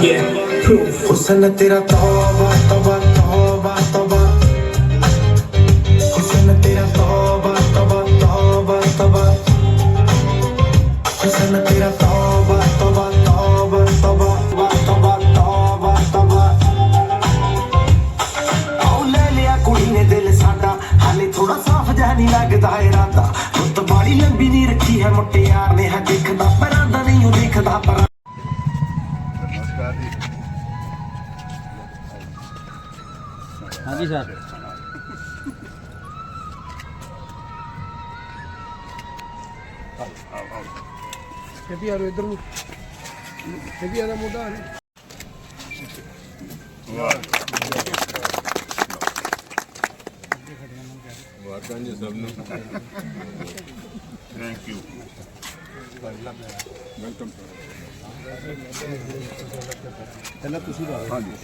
Yeah, proof. Cosa ne tira todo? ਲੱਗਦਾ ਇਰਾਦਾ। ਰੁੱਤ ਬਾੜੀ ਲੰਬੀ ਨਹੀਂ ਰੱਖੀ ਹੈ ਮੁੱਟਿਆਰ ਨੇ। ਹੈ ਦੇਖਦਾ ਪਰਾਂਦਾ ਨਹੀਂ ਉਹ ਦੇਖਦਾ ਪਰ। ਨਮਸਕਾਰ ਜੀ। ਹਾਂਜੀ ਸਰ। ਇਹ ਵੀ ਯਾਰ ਇਧਰ ਨੂੰ। ਇਹ ਵੀ ਆਦਾ ਮੋਢਾ ਨੇ। ਵਾਰਦਾਂ ਜੀ ਸਭ ਨੂੰ। ਥੈਂਕ ਯੂ ਵੈਲਕਮ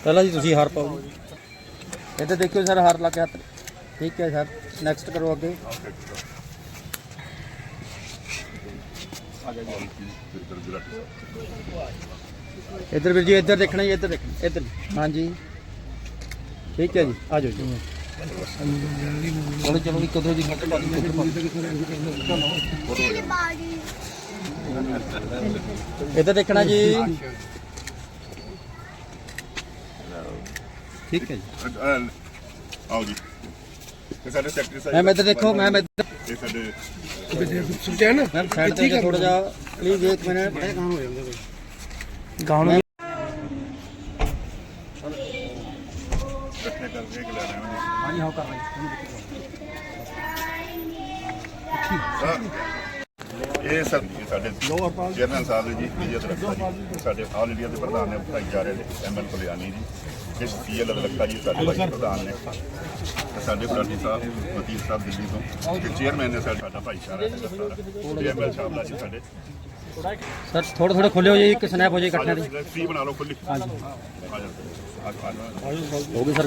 ਪਹਿਲਾਂ ਜੀ ਤੁਸੀਂ ਹਾਰ ਪਾਓ। ਜੀ ਇੱਥੇ ਦੇਖਿਓ ਸਰ ਹਾਰ ਲਾ ਕੇ ਹੱਥ। ਠੀਕ ਹੈ ਸਰ ਨੈਕਸਟ ਕਰੋ ਅੱਗੇ। ਇੱਧਰ ਵੀਰ ਜੀ ਇੱਧਰ ਦੇਖਣਾ ਜੀ ਇੱਧਰ ਦੇਖਣਾ। ਇੱਧਰ। ਹਾਂਜੀ। ਠੀਕ ਹੈ ਜੀ ਆ ਜਾਓ ਜੀ। ਚਲੋ ਚਲੋ ਇੱਕ ਦੋ ਦੀ ਫੋਟੋ ਪਾ ਦਿਓ। ਇੱਧਰ ਦੇਖਣਾ ਜੀ। ਠੀਕ ਹੈ ਜੀ। ਆਓ ਜੀ। ਇਹ ਸਾਡੇ ਸੈਕਟਰੀ ਸਾਹਿਬ ਮੈਮ ਇੱਧਰ ਦੇਖੋ ਇੱਧਰ। ਇਹ ਸਾਡੇ ਸੁਲਝਾਨ ਮੈਮ ਸਾਈਡ ਤੇ ਥੋੜਾ ਜਿਹਾ। ਪਲੀਜ਼ ਇੱਕ ਮਿੰਟ ਬੜਾ ਕੰਮ ਹੋ ਜਾਂਦਾ ਬਈ ਗਾਉਣ ਇਕੱਠੇ ਕਰਕੇ ਇੱਕ ਲੈ ਲੈਣਾ ਹਾਂਜੀ ਹਾਂ ਕਰ ਰਹੇ ਇਹ ਸਰ ਸਾਡੇ ਚੇਅਰਮੈਨ ਸਾਹਿਬ ਜੀ ਵਿਜੇ ਦਰਖਤਾ ਜੀ ਸਾਡੇ ਆਲ ਇੰਡੀਆ ਦੇ ਪ੍ਰਧਾਨ ਨੇ ਭਾਈਚਾਰੇ ਦੇ ਐਮਐਲ ਕੁਲਿਆਣੀ ਜੀ ਇਸ ਸੀਐਲ ਦਰਖਤਾ ਜੀ ਸਾਡੇ ਭਾਈ ਪ੍ਰਧਾਨ ਨੇ। ਸਾਡੇ ਬਰਾਡੀ ਸਾਹਿਬ ਵਕੀਲ ਸਾਹਿਬ ਦਿੱਲੀ ਤੋਂ ਤੇ ਚੇਅਰਮੈਨ ਨੇ ਸਾਡਾ ਹੈ ਸਾਰਾ। ਐਮਐਲ ਸਾਹਿਬ ਜੀ ਸਾਡੇ। ਸਰ ਥੋੜਾ ਥੋੜਾ ਖੁੱਲਿਓ ਜੀ ਇੱਕ ਸਨੈਪ ਹੋ ਜੇ ਇਕੱਠਿਆਂ ਦੀ। ਫ੍ਰੀ ਬਣਾ ਲਓ ਖੁੱਲੀ ਹਾਂਜੀ। ਹੋ ਗਈ ਸਰ।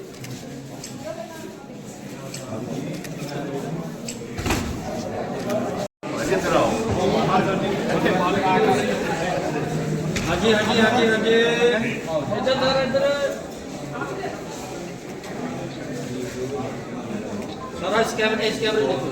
ਸਾਰਾ ਇਸ ਕੈਮਰੇ ਇਸ ਕੈਮਰੇ ਦੇਖੋ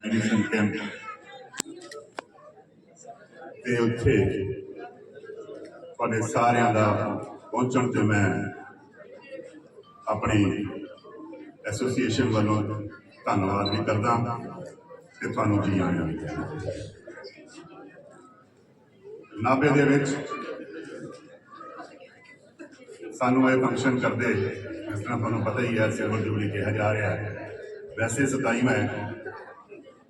ਮੈਡੀਸਨ ਕੈਂਪ ਤੇ ਉੱਥੇ ਤੁਹਾਡੇ ਸਾਰਿਆਂ ਦਾ ਪਹੁੰਚਣ ਤੇ ਮੈਂ ਆਪਣੀ ਐਸੋਸੀਏਸ਼ਨ ਵੱਲੋਂ ਧੰਨਵਾਦ ਵੀ ਕਰਦਾ ਤੇ ਤੁਹਾਨੂੰ ਜੀ ਆਇਆਂ ਵੀ ਕਹਿੰਦਾ ਨਾਭੇ ਦੇ ਵਿੱਚ ਸਾਨੂੰ ਇਹ ਫੰਕਸ਼ਨ ਕਰਦੇ, ਜਿਸ ਤਰ੍ਹਾਂ ਤੁਹਾਨੂੰ ਪਤਾ ਹੀ ਹੈ ਸਿਲਵਰ ਜੁਬਲੀ ਕਿਹਾ ਜਾ ਰਿਹਾ ਹੈ ਵੈਸੇ 27ਵਾਂ ਹੈ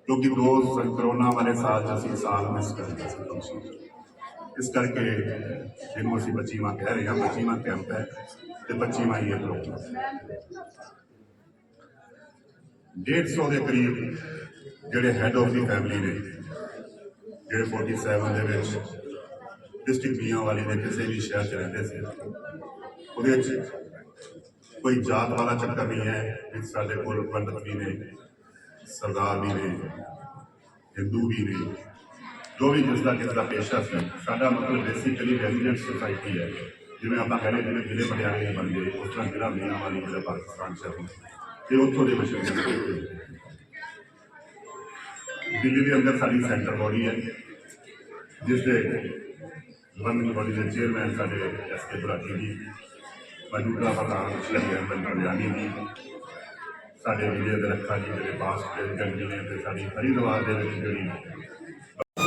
ਕਿਉਂਕਿ ਰੋਜ਼ ਕਰੋਨਾ ਵਾਲੇ ਸਾਲ 'ਚ ਅਸੀਂ ਸਾਲ ਮਿਸ ਕਰਦੇ ਸੀ function। ਇਸ ਕਰਕੇ ਜਿਹਨੂੰ ਅਸੀਂ 25ਵਾਂ ਕਹਿ ਰਹੇ ਹਾਂ 25ਵਾਂ ਕੈਂਪ ਹੈ ਤੇ 25ਵਾਂ ਹੀ ਇਹ ਪ੍ਰੋਗਰਾਮ 150 ਦੇ ਕਰੀਬ ਜਿਹੜੇ ਹੈਡ ਆਫ ਦੀ ਫੈਮਿਲੀ ਨੇ, ਜਿਹੜੇ 47 ਦੇ ਵਿੱਚ ਡਿਸਟ੍ਰਿਕਟ ਮੀਆਂ ਵਾਲੀ ਦੇ ਕਿਸੇ ਵੀ ਸ਼ਹਿਰ 'ਚ ਰਹਿੰਦੇ ਸੀ, ਉਹਦੇ ਵਿੱਚ ਕੋਈ ਜਾਤ ਵਾਲਾ ਚੱਕਰ ਨਹੀਂ ਹੈ ਕਿ ਸਾਡੇ ਕੋਲ ਪੰਡਤ ਵੀ ਨੇ, ਸਰਦਾਰ ਵੀ ਨੇ, ਹਿੰਦੂ ਵੀ ਨੇ ਜੋ ਵੀ ਜਿਸ ਦਾ ਜਿਸ ਦਾ ਪੇਸ਼ਾ ਸੀ ਸਾਡਾ ਮਤਲਬ ਬੇਸਿਕਲੀ ਰੈਜ਼ੀਡੈਂਟ ਸੁਸਾਇਟੀ ਹੈ ਜਿਵੇਂ ਆਪਾਂ ਕਹਿੰਦੇ ਜਿਵੇਂ ਜ਼ਿਲ੍ਹੇ ਪਟਿਆਲੇ ਦੇ ਬੰਦੇ ਉਸ ਤਰ੍ਹਾਂ ਜ਼ਿਲ੍ਹਾ ਮੀਆਂ ਵਾਲੀ ਜਿਹੜਾ ਪਾਕਿਸਤਾਨ ਚ ਹੈ ਤੇ ਉੱਥੋਂ ਦੇ ਬਸ਼ਰ ਦਿੱਲੀ ਦੇ ਅੰਦਰ ਸਾਡੀ ਸੈਂਟਰ ਬੋਡੀ ਹੈ ਜਿਸ ਦੇ ਗਵਰਨਿੰਗ ਬੋਡੀ ਦੇ ਚੇਅਰਮੈਨ ਸਾਡੇ ਐਸ ਕੇ ਬਰਾਟੀ ਜੀ ਮੌਜੂਦਾ ਪ੍ਰਧਾਨ ਸ਼੍ਰੀ ਅਹਿਮਦ ਕਲਿਆਣੀ ਜੀ ਸਾਡੇ ਵਿਜੇ ਦੇ ਰੱਖਾ ਜੀ ਜਿਹੜੇ ਪਾਸ ਪ੍ਰੈਜ਼ੀਡੈਂਟ ਜੀ ਨੇ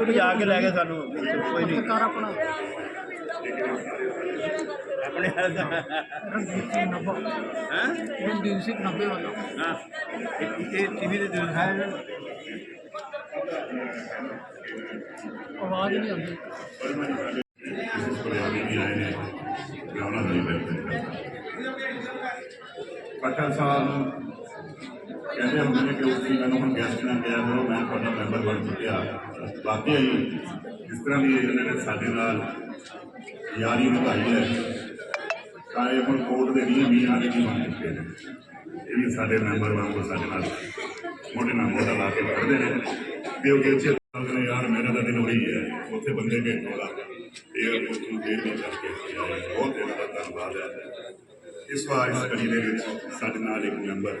ਹਾਂ ਪਹਿਲਾਂ ਵੀ ਆ ਕੇ ਲੈ ਗਏ ਸਾਨੂੰ। ਕੋਈ ਨਹੀਂ ਆਪਣੇ। ਹਾਲ ਦਾ ਹਾਂ? ਰਣਜੀਤ ਸਿੰਘ ਨੱਬੇ ਵਾਲਾ। ਹਾਂ। ਇਹ- ਇਹ ਟੀਵੀ ਦੇ ਦਿਲ ਹੈ। ਆਵਾਜ਼ ਨਹੀਂ ਆਉਂਦੀ। ਵੀ ਆਏ ਨੇ ਉਹਨਾਂ ਦਾ ਪਟਲ ਸਾਹਿਬ ਕਹਿੰਦੇ ਹੁੰਦੇ ਨੇ ਕਿ ਤੁਸੀਂ ਮੈਨੂੰ ਹੁਣ ਗੈਸਟ ਨਾ ਕਿਹਾ ਕਰੋ ਮੈਂ ਤੁਹਾਡਾ ਮੈਂਬਰ ਬਣ ਚੁੱਕਿਆ ਬਾਕੀ ਇਸ ਤਰ੍ਹਾਂ ਦੀ ਇਹਨਾਂ ਨੇ ਸਾਡੇ ਨਾਲ ਯਾਰੀ ਨਿਭਾਈ ਹੈ ਤਾਂ ਇਹ ਹੁਣ ਕੋਰਟ ਦੇ ਨਿਯਮ ਹੀ ਆਣੇ ਨਹੀਂ ਬਣ ਚੁੱਕੇ ਨੇ ਇਹ ਵੀ ਸਾਡੇ ਮੈਂਬਰ ਵਾਂਗੂ ਸਾਡੇ ਨਾਲ ਮੋਢੇ ਨਾਲ ਮੋਢਾ ਲਾ ਕੇ ਖੜਦੇ ਨੇ ਵੀ ਉਹ ਕਹਿੰਦੇ ਨੇ ਯਾਰ ਮੇਰਾ ਤਾਂ ਦਿਨ ਉਹੀ ਹੈ ਉੱਥੇ ਬੰਦੇ ਭੇਜੂਗਾ ਇਹ ਨੂੰ ਦੇਰ ਨਹੀਂ ਚੱਲ ਕੇ ਆਏ। ਬਹੁਤ ਇਹਨਾਂ ਦਾ ਧੰਨਵਾਦ ਹੈ ਇਸ ਵਾਰ ਇਸ ਕੜੀ ਦੇ ਵਿੱਚ ਸਾਡੇ ਨਾਲ ਇੱਕ ਮੈਂਬਰ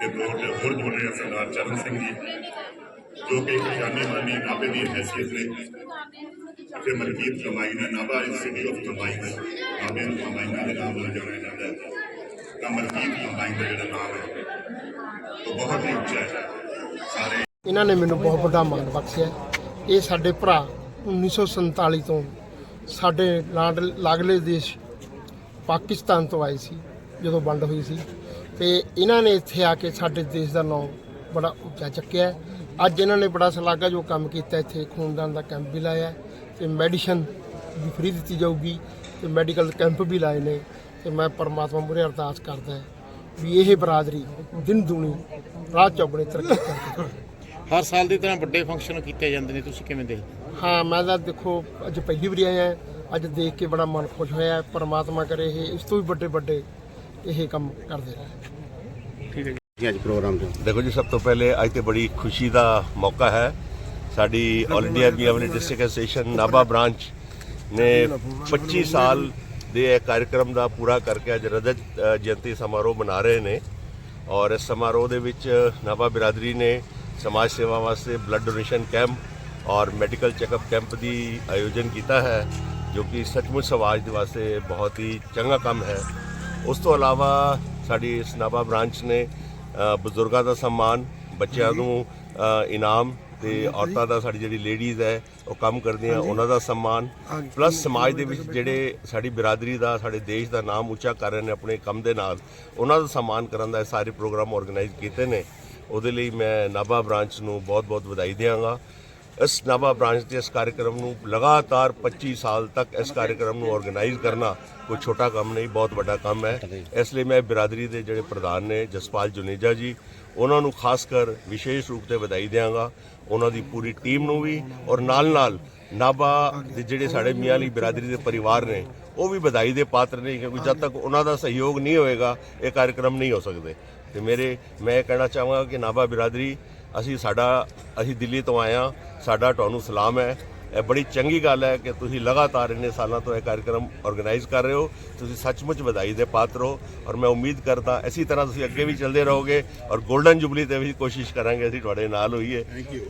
ਦੇ ਤੌਰ ਹੋਰ ਜੁੜ ਰਹੇ ਸਰਦਾਰ ਚਰਨ ਸਿੰਘ ਜੀ, ਜੋ ਕਿ ਇੱਕ ਮਾਨੀ ਨਾਭੇ ਦੀ ਹੈਸੀਅਤ ਨੇ ਅਤੇ ਮਲਕੀਤ ਕਮਾਈ ਨੇ ਨਾਭਾ ਇੰਸਟੀਚਿਊਟ ਆਫ ਕਮਾਈਨ ਨਾਭੇ ਨੂੰ ਕਮਾਈਨਾਂ ਦੇ ਨਾਮ ਨਾਲ ਜਾਣਿਆ ਜਾਂਦਾ ਹੈ। ਤਾਂ ਮਲਕੀਤ ਕਮਾਈਨ ਦਾ ਜਿਹੜਾ ਨਾਮ ਹੈ, ਉਹ ਬਹੁਤ ਹੀ ਉੱਚਾ ਹੈ। ਸਾਰੇ ਇਹਨਾਂ ਨੇ ਮੈਨੂੰ ਬਹੁਤ ਵੱਡਾ ਮਾਣ ਬਖਸ਼ਿਆ ਇਹ ਸਾਡੇ ਭਰਾ 1947 ਤੋਂ ਸਾਡੇ ਲਾਡ ਲਾਗਲੇ ਦੇਸ਼ ਪਾਕਿਸਤਾਨ ਤੋਂ ਆਏ ਸੀ ਜਦੋਂ ਵੰਡ ਹੋਈ ਸੀ। ਤੇ ਇਹਨਾਂ ਨੇ ਇੱਥੇ ਆ ਕੇ ਸਾਡੇ ਦੇਸ਼ ਦਾ ਨਾਮ ਬੜਾ ਉੱਚਾ ਚੱਕਿਆ। ਅੱਜ ਇਹਨਾਂ ਨੇ ਬੜਾ ਸ਼ਲਾਘਾ ਜੋ ਕੰਮ ਕੀਤਾ ਇੱਥੇ ਖੂਨਦਾਨ ਦਾ ਕੈਂਪ ਵੀ ਲਾਇਆ ਤੇ ਮੈਡੀਸਨ ਵੀ ਫ੍ਰੀ ਦਿੱਤੀ ਜਾਊਗੀ ਤੇ ਮੈਡੀਕਲ ਕੈਂਪ ਵੀ ਲਾਏ ਨੇ ਤੇ ਮੈਂ ਪਰਮਾਤਮਾ ਮੂਹਰੇ ਅਰਦਾਸ ਕਰਦਾ ਵੀ ਇਹ ਬਰਾਦਰੀ ਦਿਨ ਦੁਨੀ ਰਾਤ ਚੌਗਣੀ ਤਰੱਕੀ ਕਰਦੀ ਹਰ ਸਾਲ ਦੀ ਤਰ੍ਹਾਂ ਵੱਡੇ ਫੰਕਸ਼ਨ ਕੀਤੇ ਜਾਂਦੇ ਨੇ ਤੁਸੀਂ ਕਿਵੇਂ ਦੇਖਦੇ ਹਾਂ? ਮੈਂ ਤਾਂ ਦੇਖੋ ਅੱਜ ਪਹਿਲੀ ਵਾਰੀ ਆਇਆ ਅੱਜ ਦੇਖ ਕੇ ਬੜਾ ਮਨ ਖੁਸ਼ ਹੋਇਆ ਪਰਮਾਤਮਾ ਕਰੇ ਇਹ ਇਸ ਤੋਂ ਵੀ ਵੱਡੇ ਵੱਡੇ ਇਹ ਕੰਮ ਕਰਦੇ ਰਹਿਣ ਜੀ। ਅੱਜ ਪ੍ਰੋਗਰਾਮ ਦੇ ਦੇਖੋ ਜੀ ਸਭ ਤੋਂ ਪਹਿਲੇ ਅੱਜ ਤੇ ਬੜੀ ਖੁਸ਼ੀ ਦਾ ਮੌਕਾ ਹੈ। ਸਾਡੀ all India BML district association Nabha branch ਨੇ 25 ਸਾਲ ਦੇ ਇਹ ਕਾਰਜਕ੍ਰਮ ਦਾ ਪੂਰਾ ਕਰਕੇ ਅੱਜ ਰਜਤ ਜਯੰਤੀ ਸਮਾਰੋਹ ਮਨਾ ਰਹੇ ਨੇ। ਔਰ ਇਸ ਸਮਾਰੋਹ ਦੇ ਵਿੱਚ ਨਾਭਾ ਬਿਰਾਦਰੀ ਨੇ ਸਮਾਜ ਸੇਵਾ ਵਾਸਤੇ ਬਲੱਡ ਡੋਨੇਸ਼ਨ ਕੈਂਪ ਔਰ ਮੈਡੀਕਲ ਚੈੱਕਅਪ ਕੈਂਪ ਦੀ ਆਯੋਜਨ ਕੀਤਾ ਹੈ। ਜੋ ਕਿ ਸੱਚਮੁੱਚ ਸਮਾਜ ਦੇ ਵਾਸਤੇ ਬਹੁਤ ਹੀ ਚੰਗਾ ਕੰਮ ਹੈ। ਉਸ ਤੋਂ ਇਲਾਵਾ ਸਾਡੀ ਇਸ ਨਾਭਾ ਬ੍ਰਾਂਚ ਨੇ ਬਜ਼ੁਰਗਾਂ ਦਾ ਸਨਮਾਨ ਬੱਚਿਆਂ ਨੂੰ ਇਨਾਮ ਤੇ ਔਰਤਾਂ ਦਾ ਸਾਡੀ ਜਿਹੜੀ ਲੇਡੀਜ਼ ਹੈ ਉਹ ਕੰਮ ਕਰਦੀਆਂ ਉਹਨਾਂ ਦਾ ਸਨਮਾਨ। ਪਲੱਸ ਸਮਾਜ ਦੇ ਵਿੱਚ ਜਿਹੜੇ ਸਾਡੀ ਬਿਰਾਦਰੀ ਦਾ ਸਾਡੇ ਦੇਸ਼ ਦਾ ਨਾਮ ਉੱਚਾ ਕਰ ਰਹੇ ਨੇ ਆਪਣੇ ਕੰਮ ਦੇ ਨਾਲ ਉਹਨਾਂ ਦਾ ਸਨਮਾਨ ਕਰਨ ਦਾ ਸਾਰੇ ਪ੍ਰੋਗਰਾਮ ਆਰਗੇਨਾਈਜ਼ ਕੀਤੇ ਨੇ। ਉਹਦੇ ਲਈ ਮੈਂ ਨਾਭਾ ਬ੍ਰਾਂਚ ਨੂੰ ਬਹੁਤ-ਬਹੁਤ ਵਧਾਈ ਦਿਆਂਗਾ। ਇਸ ਨਾਭਾ ਬ੍ਰਾਂਚ ਦੇ ਇਸ ਕਾਰਜਕ੍ਰਮ ਨੂੰ ਲਗਾਤਾਰ 25 ਸਾਲ ਤੱਕ ਇਸ ਕਾਰਜਕ੍ਰਮ ਨੂੰ ਆਰਗੇਨਾਈਜ਼ ਕਰਨਾ ਕੋਈ ਛੋਟਾ ਕੰਮ ਨਹੀਂ, ਬਹੁਤ ਵੱਡਾ ਕੰਮ ਹੈ। ਇਸ ਲਈ ਮੈਂ ਬਿਰਾਦਰੀ ਦੇ ਜਿਹੜੇ ਪ੍ਰਧਾਨ ਨੇ, ਜਸਪਾਲ ਜੁਨੇਜਾ ਜੀ, ਉਹਨਾਂ ਨੂੰ ਖਾਸ ਕਰ ਵਿਸ਼ੇਸ਼ ਰੂਪ ਤੇ ਵਧਾਈ ਦਿਆਂਗਾ। ਉਹਨਾਂ ਦੀ ਪੂਰੀ ਟੀਮ ਨੂੰ ਵੀ ਔਰ ਨਾਲ ਨਾਲ ਨਾਭਾ ਦੇ ਜਿਹੜੇ ਸਾਡੇ ਮੀਆਂ ਵਾਲੀ ਬਿਰਾਦਰੀ ਦੇ ਪਰਿਵਾਰ ਨੇ, ਉਹ ਵੀ ਵਧਾਈ ਦੇ ਪਾਤਰ ਨੇ, ਕਿਉਂਕਿ ਜਦ ਤੱਕ ਉਹਨਾਂ ਦਾ ਸਹਿਯੋਗ ਨਹੀਂ ਹੋਏਗਾ, ਇਹ ਕਾਰਜਕ੍ਰਮ ਨਹੀਂ ਹੋ ਸਕਦੇ। ਤੇ ਮੇਰੇ, ਮੈਂ ਇਹ ਕਹਿਣਾ ਚਾਹਾਂਗਾ ਕਿ ਨਾਭਾ ਬਿਰਾਦਰੀ ਅਸੀਂ ਸਾਡਾ ਅਸੀਂ ਦਿੱਲੀ ਤੋਂ ਆਏ ਹਾਂ ਸਾਡਾ ਤੁਹਾਨੂੰ ਸਲਾਮ ਹੈ। ਇਹ ਬੜੀ ਚੰਗੀ ਗੱਲ ਹੈ ਕਿ ਤੁਸੀਂ ਲਗਾਤਾਰ ਇੰਨੇ ਸਾਲਾਂ ਤੋਂ ਇਹ ਕਾਰਜਕ੍ਰਮ ਆਰਗੇਨਾਈਜ਼ ਕਰ ਰਹੇ ਹੋ। ਤੁਸੀਂ ਸੱਚਮੁੱਚ ਵਧਾਈ ਦੇ ਪਾਤਰ ਹੋ ਔਰ ਮੈਂ ਉਮੀਦ ਕਰਦਾ ਇਸੇ ਤਰ੍ਹਾਂ ਤੁਸੀਂ ਅੱਗੇ ਵੀ ਚੱਲਦੇ ਰਹੋਗੇ ਔਰ 골ਡਨ ਜੁਬਲੀ ਤੇ ਵੀ ਕੋਸ਼ਿਸ਼ ਕਰਾਂਗੇ ਅਸੀਂ ਤੁਹਾਡੇ ਨਾਲ ਹੋਈਏ।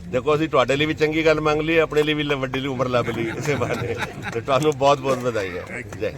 ਦੇਖੋ ਅਸੀਂ ਤੁਹਾਡੇ ਲਈ ਵੀ ਚੰਗੀ ਗੱਲ ਮੰਗ ਲਈ ਆਪਣੇ ਲਈ ਵੀ ਵੱਡੀ ਲਈ ਉਮਰ ਲੱਭ ਲਈ ਇਸੇ ਬਹਾਨੇ। ਤੇ ਤੁਹਾਨੂੰ ਬਹੁਤ ਬਹੁਤ ਵਧਾਈ ਹੈ। ਜੈ